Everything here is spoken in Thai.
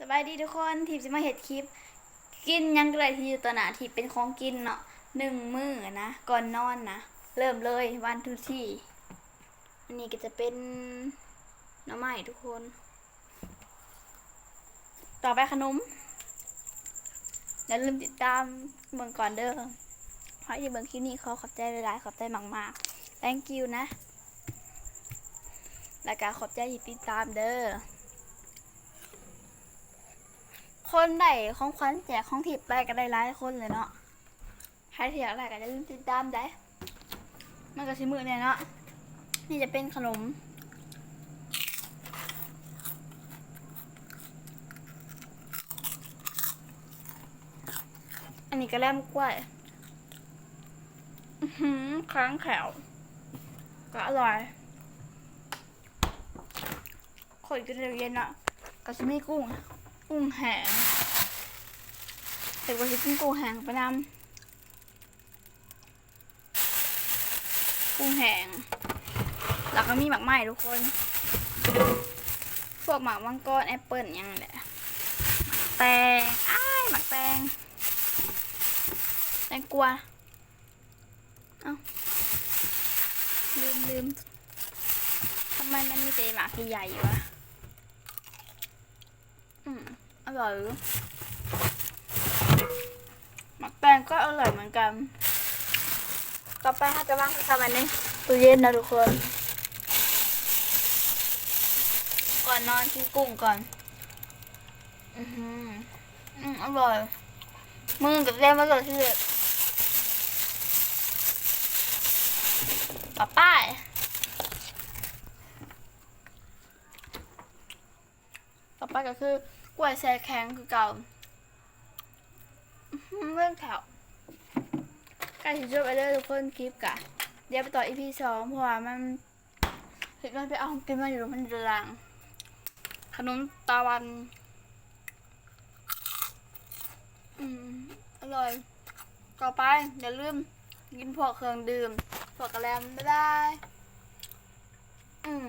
สบายดีทุกคนทีมจะมาเห็ดคลิป กินยังก็ได้ที่อยู่ตัวหนาทีเป็นของกินเนาะหนึ่งมื้อนะก่อนนอนนะเริ่มเลยวันทุที่อันนี้ก็จะเป็นหน้ำไม้ทุกคน ต่อไปขนมอย่าลืมติดตามเบิ่งก่อนเด้อเพราะที่เบิ่งคลิปนี้เขาขอบใจหลายๆขอบใจมากๆ thank you นะ แล้วก็ขอบใจที่ติดตามเด้อ คนได้ของขวัญแจกของทิพย์ไปก็ได้หลายคนเลยเนาะใครที่อยากได้ก็จะลืมติดตามได้มันก็ชิมือเนี่ยเนาะนี่จะเป็นขนมอันนี้ก็แลมกล้วยหือค้างแขวก็อร่อยคนก็จะเย็นอะก็จะมีกุ้ง กุ้งแห้งแต่ว่าจะกินกุ้งแห้งไปนำกุ้งแห้งแล้วก็มีหมักไหม้ทุกคน พวกหมักมังกรแอปเปิลยังแหละแตงอ้ายหมักแตงแตงกวาเอ้าลืมลืมทำไมมันมีแต่หมากใหญ่ๆวะ อืมอร่อยหมักแตงก็อร่อยเหมือนกัน ต่อไปถ้าจะว่างจะทำอันนี้ตู้เย็นนะทุกคน ก่อนนอนกินกุ้งก่อน อือหืออืมอร่อยมือกับเล่มอร่อยที่สุดป้าป้าย ต่อไปก็คือกล้วยแช่แข็งคือเก่าเรื่องแถวกล้ถึงจบไปเลยทุกคนคลิปกะ เดี๋ยวไปต่ออีพีสองเพราะว่ามันเห็นมันไปเอากินมาอยู่มันเรืองขนมตาวัน อืม อร่อย ต่อไป อย่าลืม กินพวกเครื่องดื่มพวกกระแลมไม่ได้ อืม